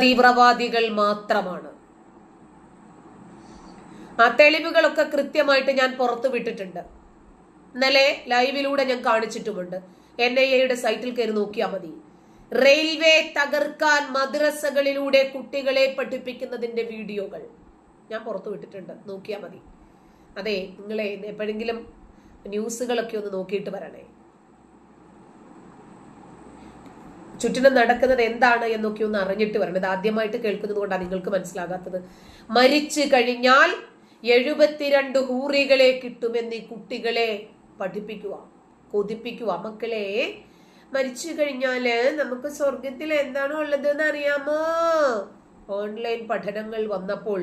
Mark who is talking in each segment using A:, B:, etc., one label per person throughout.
A: തീവ്രവാദികൾ മാത്രമാണ്. ആ തെളിവുകളൊക്കെ കൃത്യമായിട്ട് ഞാൻ പുറത്തു വിട്ടിട്ടുണ്ട്. ഇന്നലെ ലൈവിലൂടെ ഞാൻ കാണിച്ചിട്ടുമുണ്ട്. എൻ ഐ എയുടെ സൈറ്റിൽ കയറി നോക്കിയാൽ മതി. റെയിൽവേ തകർക്കാൻ മദ്രസകളിലൂടെ കുട്ടികളെ പഠിപ്പിക്കുന്നതിന്റെ വീഡിയോകൾ ഞാൻ പുറത്തു വിട്ടിട്ടുണ്ട്. നോക്കിയാൽ മതി. അതെ നിങ്ങളെ എപ്പോഴെങ്കിലും ന്യൂസുകളൊക്കെ ഒന്ന് നോക്കിയിട്ട് വരണേ. ചുറ്റിനും നടക്കുന്നത് എന്താണ് എന്നൊക്കെ ഒന്ന് അറിഞ്ഞിട്ട് വരണം ഇത് ആദ്യമായിട്ട് കേൾക്കുന്നത് കൊണ്ടാണ് നിങ്ങൾക്ക് മനസ്സിലാകാത്തത്. മരിച്ചു കഴിഞ്ഞാൽ എഴുപത്തിരണ്ട് ഹൂറികളെ കിട്ടുമെന്ന് ഈ കുട്ടികളെ പഠിപ്പിക്കുക കൊതിപ്പിക്കുക. മക്കളെ മരിച്ചു കഴിഞ്ഞാൽ നമുക്ക് സ്വർഗത്തിൽ എന്താണോ ഉള്ളത് എന്ന് അറിയാമോ? ഓൺലൈൻ പഠനങ്ങൾ വന്നപ്പോൾ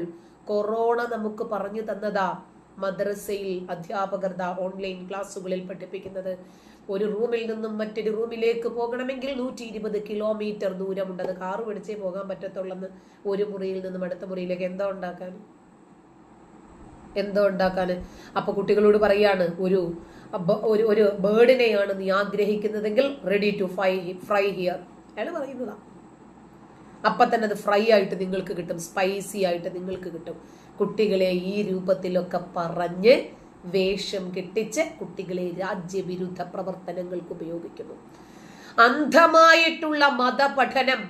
A: കൊറോണ നമുക്ക് പറഞ്ഞു തന്നതാ മദ്രസയിൽ അധ്യാപകർ ഓൺലൈൻ ക്ലാസ്സുകളിൽ പഠിപ്പിക്കുന്നത്. ഒരു റൂമിൽ നിന്നും മറ്റൊരു റൂമിലേക്ക് പോകണമെങ്കിൽ നൂറ്റി ഇരുപത് കിലോമീറ്റർ ദൂരമുണ്ടത് കാറ് പിടിച്ചേ പോകാൻ പറ്റത്തുള്ളെന്ന് ഒരു മുറിയിൽ നിന്നും അടുത്ത മുറിയിലേക്ക് എന്താ ഉണ്ടാക്കാൻ? എന്തോ ഉണ്ടാക്കാൻ? അപ്പൊ കുട്ടികളോട് പറയാണ് ഒരു ഒരു ഒരു ബേർഡിനെയാണ് നീ ആഗ്രഹിക്കുന്നതെങ്കിൽ ready to fry fry here അയാൾ പറയുന്നതാ. അപ്പൊ തന്നെ അത് ഫ്രൈ ആയിട്ട് നിങ്ങൾക്ക് കിട്ടും സ്പൈസി ആയിട്ട് നിങ്ങൾക്ക് കിട്ടും. കുട്ടികളെ ഈ രൂപത്തിലൊക്കെ പറഞ്ഞ് വേഷം കെട്ടിച്ച് കുട്ടികളെ രാജ്യവിരുദ്ധ പ്രവർത്തനങ്ങൾക്ക് ഉപയോഗിക്കുന്നു. അന്ധമായിട്ടുള്ള മതപഠനം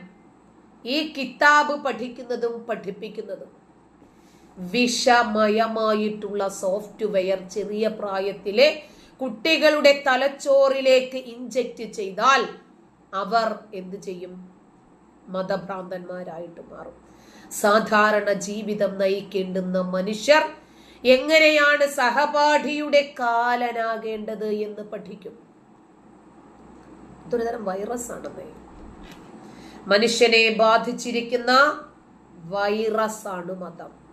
A: ഈ കിതാബ് പഠിക്കുന്നതും പഠിപ്പിക്കുന്നതും വിഷമയമായിട്ടുള്ള സോഫ്റ്റ്വെയർ ചെറിയ പ്രായത്തിലെ കുട്ടികളുടെ തലച്ചോറിലേക്ക് ഇഞ്ചക്ട് ചെയ്താൽ അവർ എന്ത് ചെയ്യും? മതഭ്രാന്തന്മാരായിട്ട് മാറും. സാധാരണ ജീവിതം നയിക്കേണ്ടുന്ന മനുഷ്യർ എങ്ങനെയാണ് സഹപാഠിയുടെ കാലനാകേണ്ടത് എന്ന് പഠിക്കും. ഇതൊരുതരം വൈറസ് ആണെന്നേ മനുഷ്യനെ ബാധിച്ചിരിക്കുന്ന വൈറസ് ആണ് മതം.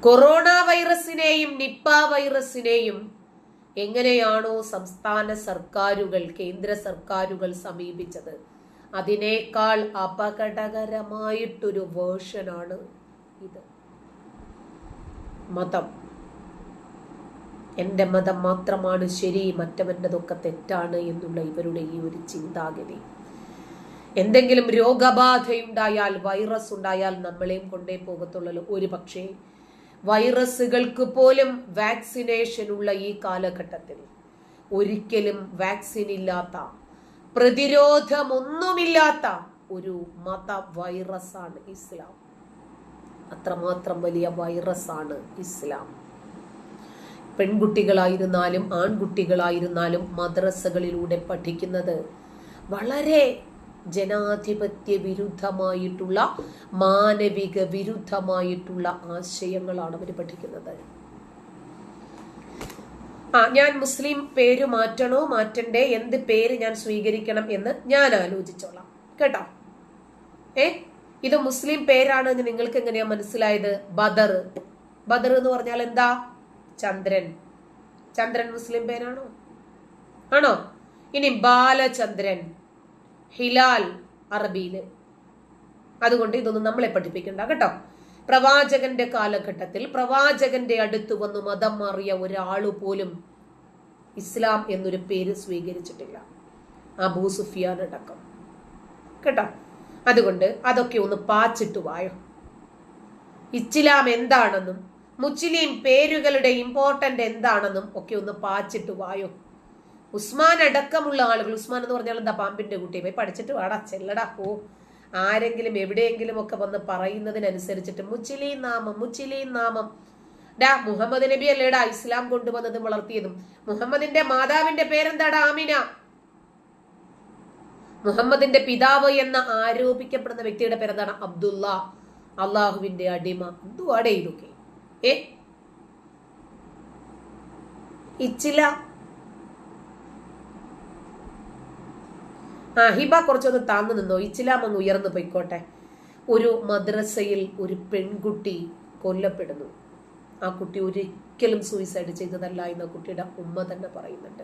A: കൊറോണ വൈറസിനെയും നിപ്പ വൈറസിനെയും എങ്ങനെയാണോ സംസ്ഥാന സർക്കാരുകൾ കേന്ദ്ര സർക്കാരുകൾ സമീപിച്ചത്? അതിനേക്കാൾ അപകടകരമായിട്ടൊരു വേർഷനാണ് ഇത്. മതം. എന്റെ മതം മാത്രമാണ് ശരി മറ്റവന്റെതൊക്കെ തെറ്റാണ് എന്നുള്ള ഇവരുടെ ഈ ഒരു ചിന്താഗതി. എന്തെങ്കിലും രോഗബാധയുണ്ടായാൽ വൈറസ് ഉണ്ടായാൽ നമ്മളെയും കൊണ്ടേ പോകത്തുള്ളൂ ഒരു പക്ഷേ വൈറസുകൾക്ക് പോലും വാക്സിനേഷൻ ഉള്ള ഈ കാലഘട്ടത്തിൽ ഒരിക്കലും വാക്സിൻ ഇല്ലാത്ത പ്രതിരോധമൊന്നുമില്ലാത്ത ഒരു മത വൈറസാണ് ഇസ്ലാം. അത്രമാത്രം വലിയ വൈറസാണ് ഇസ്ലാം. പെൺകുട്ടികളായിരുന്നാലും ആൺകുട്ടികളായിരുന്നാലും മദ്രസകളിലൂടെ പഠിക്കുന്നത് വളരെ ജനാധിപത്യ വിരുദ്ധമായിട്ടുള്ള മാനവിക വിരുദ്ധമായിട്ടുള്ള ആശയങ്ങളാണ് അവർ പഠിക്കുന്നത്. ആ ഞാൻ മുസ്ലിം പേര് മാറ്റണോ മാറ്റണ്ടേ എന്ത് പേര് ഞാൻ സ്വീകരിക്കണം എന്ന് ഞാൻ ആലോചിച്ചോളാം. കേട്ടോ? ഏ? ഇത് മുസ്ലിം പേരാണ് എന്ന് നിങ്ങൾക്ക് എങ്ങനെയാ മനസ്സിലായത്? ബദർ. ബദർ എന്ന് പറഞ്ഞാൽ എന്താ? ചന്ദ്രൻ. ചന്ദ്രൻ മുസ്ലിം പേരാണോ? ആണോ? ഇനി ബാലചന്ദ്രൻ. ഹിലാൽ അറബിയിൽ. അതുകൊണ്ട് ഇതൊന്നും നമ്മളെ പഠിപ്പിക്കണ്ട കേട്ടോ? പ്രവാചകന്റെ കാലഘട്ടത്തിൽ പ്രവാചകന്റെ അടുത്ത് വന്ന് മതം മാറിയ ഒരാൾ പോലും ഇസ്ലാം എന്നൊരു പേര് സ്വീകരിച്ചിട്ടില്ല. അബൂ സുഫിയാൻ അടക്കം. കേട്ടോ? അതുകൊണ്ട് അതൊക്കെ ഒന്ന് പാച്ചിട്ട് വായോ? ഇസ്ലാം എന്താണെന്നും മുസ്ലിം പേരുകളുടെ ഇമ്പോർട്ടന്റ് എന്താണെന്നും ഒക്കെ ഒന്ന് പാച്ചിട്ട് വായോ? ഉസ്മാൻ അടക്കമുള്ള ആളുകൾ ഉസ്മാൻ എന്ന് പറഞ്ഞാൽ എന്താ പാമ്പിന്റെ കുട്ടി പോയി പഠിച്ചിട്ട് വാടാ ചെല്ലടാ പോ. ആരെങ്കിലും എവിടെയെങ്കിലും ഒക്കെ വന്ന് പറയുന്നതിനനുസരിച്ചിട്ട് മുച്ചിലി നാമം മുച്ചിലി നാമം. ഡാ മുഹമ്മദ് നബി അല്ലേടാ ഇസ്ലാം കൊണ്ടുവന്നതും വളർത്തിയതും. മുഹമ്മദിന്റെ മാതാവിന്റെ പേരെന്താടാ ആമിന? മുഹമ്മദിന്റെ പിതാവ് എന്ന് ആരോപിക്കപ്പെടുന്ന വ്യക്തിയുടെ പേരെന്താണ്? അബ്ദുല്ല അള്ളാഹുവിന്റെ അടിമ. എന്തുവാടേ ഇതൊക്കെ? ഏ? ഇച്ചില ആ ഹിബ കുറച്ചൊന്ന് താന്നു നിന്നോ? ഇച്ചിലാം ഒന്ന് ഉയർന്നു പോയിക്കോട്ടെ. ഒരു മദ്രസയിൽ ഒരു പെൺകുട്ടി കൊല്ലപ്പെടുന്നു. ആ കുട്ടി ഒരിക്കലും സൂയിസൈഡ് ചെയ്തതല്ല എന്ന് കുട്ടിയുടെ ഉമ്മ തന്നെ പറയുന്നുണ്ട്.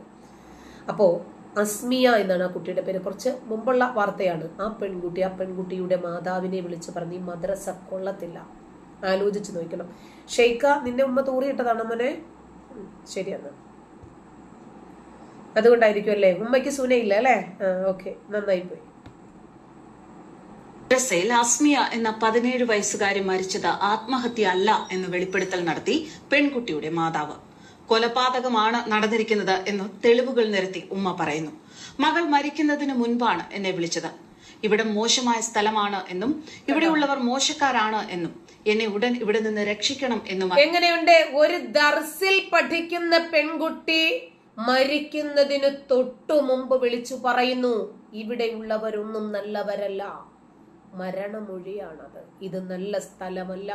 A: അപ്പോ അസ്മിയ എന്നാണ് ആ കുട്ടിയുടെ പേര്. കുറച്ച് മുമ്പുള്ള വാർത്തയാണ്. ആ പെൺകുട്ടി ആ പെൺകുട്ടിയുടെ മാതാവിനെ വിളിച്ച് പറഞ്ഞ് ഈ മദ്രസ കൊള്ളത്തില്ല. ആലോചിച്ച് നോക്കണം. ഷെയ്ഖ നിന്റെ ഉമ്മ തൂറിയിട്ടതാണോ മോനെ? ശരിയെന്നാ. അതുകൊണ്ടായിരിക്കും അല്ലേ ഉമ്മയ്ക്ക് സുനയില്ല അല്ലേ? ഓക്കെ. നന്നായി പോയി
B: മദ്രസയിൽ അസ്മിയ എന്ന പതിനേഴ് വയസ്സുകാരി മരിച്ചത് ആത്മഹത്യ അല്ല എന്ന് വെളിപ്പെടുത്തൽ നടത്തി പെൺകുട്ടിയുടെ മാതാവ്. കൊലപാതകമാണ് നടന്നിരിക്കുന്നത് എന്ന് തെളിവുകൾ നിരത്തി ഉമ്മ പറയുന്നു. മകൾ മരിക്കുന്നതിന് മുൻപാണ് എന്നെ വിളിച്ചത്. ഇവിടെ മോശമായ സ്ഥലമാണ് എന്നും ഇവിടെയുള്ളവർ മോശക്കാരാണ് എന്നും എന്നെ ഉടൻ ഇവിടെ നിന്ന് രക്ഷിക്കണം എന്നും
A: എങ്ങനെയുണ്ട്? ഒരു ദർസിൽ പഠിക്കുന്ന പെൺകുട്ടി മരിക്കുന്നതിന് തൊട്ടു മുമ്പ് വിളിച്ചു പറയുന്നു ഇവിടെയുള്ളവരൊന്നും നല്ലവരല്ല. മരണമൊഴിയാണത്. ഇത് നല്ല സ്ഥലമല്ല.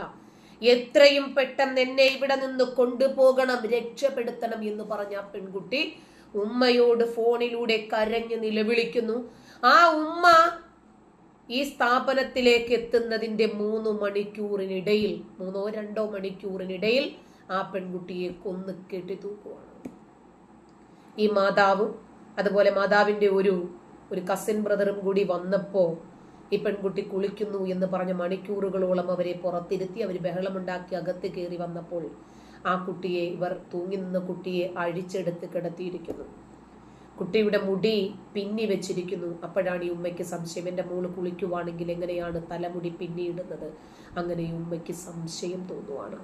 A: എത്രയും പെട്ടെന്ന് എന്നെ ഇവിടെ നിന്ന് കൊണ്ടുപോകണം രക്ഷപ്പെടുത്തണം എന്ന് പറഞ്ഞ ആ പെൺകുട്ടി ഉമ്മയോട് ഫോണിലൂടെ കരഞ്ഞു നിലവിളിക്കുന്നു. ആ ഉമ്മ ഈ സ്ഥാപനത്തിലേക്ക് എത്തുന്നതിന്റെ മൂന്ന് മണിക്കൂറിനിടയിൽ മൂന്നോ രണ്ടോ മണിക്കൂറിനിടയിൽ ആ പെൺകുട്ടിയെ കൊന്ന് കെട്ടിത്തൂക്കുവാണ്. ഈ മാതാവും അതുപോലെ മാതാവിന്റെ ഒരു ഒരു കസിൻ ബ്രദറും കൂടി വന്നപ്പോൾ ഈ പെൺകുട്ടി കുളിക്കുന്നു എന്ന് പറഞ്ഞ മണിക്കൂറുകളോളം അവരെ പുറത്തിരുത്തി അവർ ബഹളമുണ്ടാക്കി അകത്ത് കയറി വന്നപ്പോൾ ആ കുട്ടിയെ ഇവർ തൂങ്ങി നിന്ന കുട്ടിയെ അഴിച്ചെടുത്ത് കിടത്തിയിരിക്കുന്നു. കുട്ടിയുടെ മുടി പിന്നി വെച്ചിരിക്കുന്നു. അപ്പോഴാണ് ഈ ഉമ്മയ്ക്ക് സംശയം. എന്റെ മോൾ കുളിക്കുവാണെങ്കിൽ എങ്ങനെയാണ് തലമുടി പിന്നിയിടുന്നത്? അങ്ങനെ ഈ ഉമ്മയ്ക്ക് സംശയം തോന്നുവാണ്.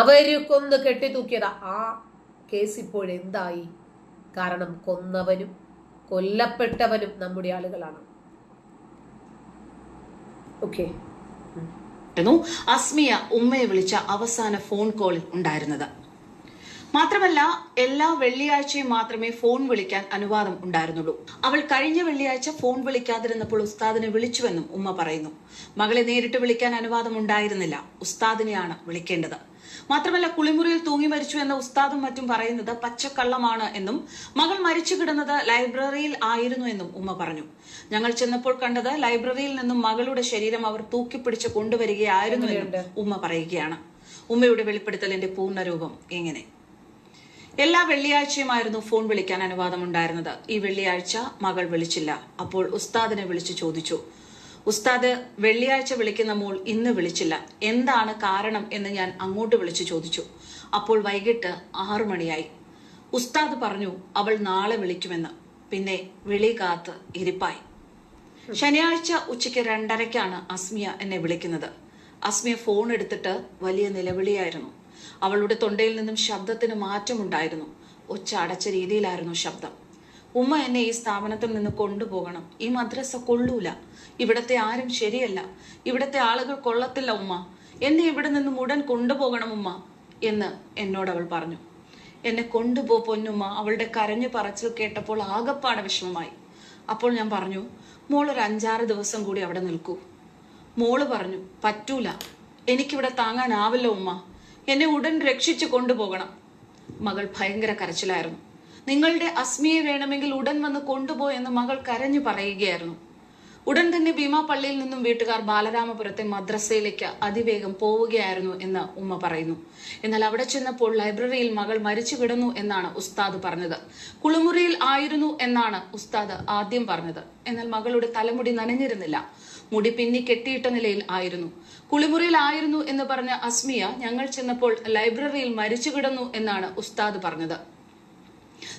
A: അവർ കൊന്ന് കെട്ടിത്തൂക്കിയതാ. ആ കേസ് ഇപ്പോഴെന്തായി കാരണം കൊന്നവനും കൊല്ലപ്പെട്ടവനും നമ്മുടെ ആളുകളാണ്. ഓക്കെ.
B: അസ്മിയ ഉമ്മയെ വിളിച്ച അവസാന ഫോൺ കോളിൽ ഉണ്ടായിരുന്നത്. മാത്രമല്ല എല്ലാ വെള്ളിയാഴ്ചയും മാത്രമേ ഫോൺ വിളിക്കാൻ അനുവാദം ഉണ്ടായിരുന്നുള്ളൂ. അവൾ കഴിഞ്ഞ വെള്ളിയാഴ്ച ഫോൺ വിളിക്കാതിരുന്നപ്പോൾ ഉസ്താദിനെ വിളിച്ചുവെന്നും ഉമ്മ പറയുന്നു. മകളെ നേരിട്ട് വിളിക്കാൻ അനുവാദം ഉണ്ടായിരുന്നില്ല. ഉസ്താദിനെയാണ് വിളിക്കേണ്ടത്. മാത്രമല്ല കുളിമുറിയിൽ തൂങ്ങി മരിച്ചു എന്ന ഉസ്താദും മറ്റും പറയുന്നത് പച്ചക്കള്ളമാണ് എന്നും മകൾ മരിച്ചു കിടന്നത് ലൈബ്രറിയിൽ ആയിരുന്നു എന്നും ഉമ്മ പറഞ്ഞു. ഞങ്ങൾ ചെന്നപ്പോൾ കണ്ടത് ലൈബ്രറിയിൽ നിന്നും മകളുടെ ശരീരം അവർ തൂക്കിപ്പിടിച്ച് കൊണ്ടുവരികയായിരുന്നു എന്നും ഉമ്മ പറയുകയാണ്. ഉമ്മയുടെ വെളിപ്പെടുത്തലിന്റെ പൂർണരൂപം എങ്ങനെ? എല്ലാ വെള്ളിയാഴ്ചയുമായിരുന്നു ഫോൺ വിളിക്കാൻ അനുവാദമുണ്ടായിരുന്നത്. ഈ വെള്ളിയാഴ്ച മകൾ വിളിച്ചില്ല. അപ്പോൾ ഉസ്താദിനെ വിളിച്ചു ചോദിച്ചു. ഉസ്താദ് വെള്ളിയാഴ്ച വിളിക്കുന്ന മോൾ ഇന്ന് വിളിച്ചില്ല. എന്താണ് കാരണം എന്ന് ഞാൻ അങ്ങോട്ട് വിളിച്ചു ചോദിച്ചു. അപ്പോൾ വൈകിട്ട് ആറു മണിയായി. ഉസ്താദ് പറഞ്ഞു അവൾ നാളെ വിളിക്കുമെന്ന്. പിന്നെ വിളി കാത്ത് ഇരിപ്പായി. ശനിയാഴ്ച ഉച്ചയ്ക്ക് രണ്ടരയ്ക്കാണ് അസ്മിയ എന്നെ വിളിക്കുന്നത്. അസ്മിയ ഫോൺ എടുത്തിട്ട് വലിയ നിലവിളിയായിരുന്നു. അവളുടെ തൊണ്ടയിൽ നിന്നും ശബ്ദത്തിന് മാറ്റമുണ്ടായിരുന്നു. ഒച്ച അടച്ച രീതിയിലായിരുന്നു ശബ്ദം. ഉമ്മ എന്നെ ഈ സ്ഥാപനത്തിൽ നിന്ന് കൊണ്ടുപോകണം. ഈ മദ്രസ കൊള്ളൂല. ഇവിടത്തെ ആരും ശരിയല്ല. ഇവിടത്തെ ആളുകൾ കൊള്ളത്തില്ല ഉമ്മ. എന്നെ ഇവിടെ നിന്ന് ഉടൻ കൊണ്ടുപോകണം ഉമ്മ എന്ന് എന്നോട് അവൾ പറഞ്ഞു. എന്നെ കൊണ്ടുപോ പൊന്നുമ്മ. അവളുടെ കരഞ്ഞു പറച്ചിൽ കേട്ടപ്പോൾ ആകപ്പാടെ വിഷമമായി. അപ്പോൾ ഞാൻ പറഞ്ഞു മോൾ ഒരു അഞ്ചാറ് ദിവസം കൂടി അവിടെ നിൽക്കൂ. മോൾ പറഞ്ഞു പറ്റൂല. എനിക്കിവിടെ താങ്ങാനാവില്ല ഉമ്മ. എന്നെ ഉടൻ രക്ഷിച്ചു കൊണ്ടുപോകണം. മകൾ ഭയങ്കര കരച്ചിലായിരുന്നു. നിങ്ങളുടെ അസ്മിയെ വേണമെങ്കിൽ ഉടൻ വന്ന് കൊണ്ടുപോ എന്ന് മകൾ കരഞ്ഞു പറയുകയായിരുന്നു. ഉടൻ തന്നെ ഭീമാ പള്ളിയിൽ നിന്നും വീട്ടുകാർ ബാലരാമപുരത്തെ മദ്രസയിലേക്ക് അതിവേഗം പോവുകയായിരുന്നു എന്ന് ഉമ്മ പറയുന്നു. എന്നാൽ അവിടെ ചെന്നപ്പോൾ ലൈബ്രറിയിൽ മകൾ മരിച്ചു കിടന്നു എന്നാണ് ഉസ്താദ് പറഞ്ഞത്. കുളിമുറിയിൽ ആയിരുന്നു എന്നാണ് ഉസ്താദ് ആദ്യം പറഞ്ഞത്. എന്നാൽ മകളുടെ തലമുടി നനഞ്ഞിരുന്നില്ല. മുടി പിന്നി കെട്ടിയിട്ട നിലയിൽ ആയിരുന്നു. കുളിമുറിയിൽ ആയിരുന്നു എന്ന് പറഞ്ഞ അസ്മിയ ഞങ്ങൾ ചെന്നപ്പോൾ ലൈബ്രറിയിൽ മരിച്ചു കിടന്നു എന്നാണ് ഉസ്താദ് പറഞ്ഞത്.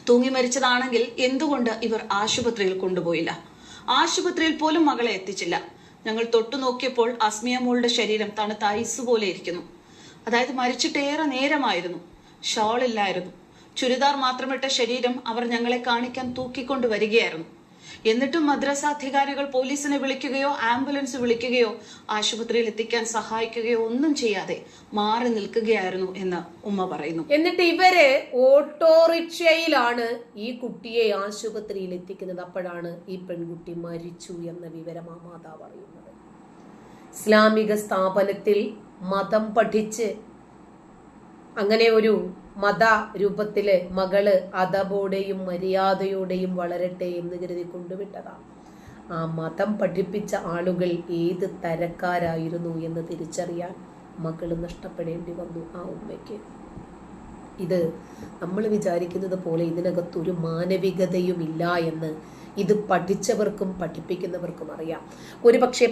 B: തൂങ്ങി മരിച്ചതാണെങ്കിൽ എന്തുകൊണ്ട് ഇവർ ആശുപത്രിയിൽ കൊണ്ടുപോയില്ല? ആശുപത്രിയിൽ പോലും മകളെ എത്തിച്ചില്ല. ഞങ്ങൾ തൊട്ടു നോക്കിയപ്പോൾ അസ്മിയ മോളുടെ ശരീരം തണുത്ത ഐസ് പോലെ ഇരിക്കുന്നു. അതായത് മരിച്ചിട്ടേറെ നേരമായിരുന്നു. ഷോളില്ലായിരുന്നു. ചുരിദാർ മാത്രമിട്ട ശരീരം അവർ ഞങ്ങളെ കാണിക്കാൻ തൂക്കിക്കൊണ്ട് വരികയായിരുന്നു. എന്നിട്ടും മദ്രസ അധികാരികൾ പോലീസിനെ വിളിക്കുകയോ ആംബുലൻസ് വിളിക്കുകയോ ആശുപത്രിയിൽ എത്തിക്കാൻ സഹായിക്കുകയോ ഒന്നും ചെയ്യാതെ മാറി നിൽക്കുകയായിരുന്നു എന്ന് ഉമ്മ പറയുന്നു.
A: എന്നിട്ട് ഇവർ ഓട്ടോറിക്ഷയിലാണ് ഈ കുട്ടിയെ ആശുപത്രിയിൽ എത്തിക്കുന്നത്. അപ്പോഴാണ് ഈ പെൺകുട്ടി മരിച്ചു എന്ന വിവരം ആ മാതാവ് അറിയുന്നത്. ഇസ്ലാമിക സ്ഥാപനത്തിൽ മതം പഠിച്ച് അങ്ങനെ ഒരു മത രൂപത്തിൽ മകൾ അതബോടെയും മര്യാദയോടെയും വളരട്ടെ എന്ന് കരുതി കൊണ്ടുവിട്ടതാണ് ആ മതം പഠിപ്പിച്ച ആളുകൾ ഏത് തരക്കാരായിരുന്നു എന്ന് തിരിച്ചറിയാൻ മകൾ നഷ്ടപ്പെടേണ്ടി വന്നു ആ ഉമ്മയ്ക്ക്. ഇത് നമ്മൾ വിചാരിക്കുന്നത് പോലെ ഇതിനകത്തൊരു മാനവികതയും ഇല്ല എന്ന് ഇത് പഠിച്ചവർക്കും പഠിപ്പിക്കുന്നവർക്കും അറിയാം. ഒരു പക്ഷേ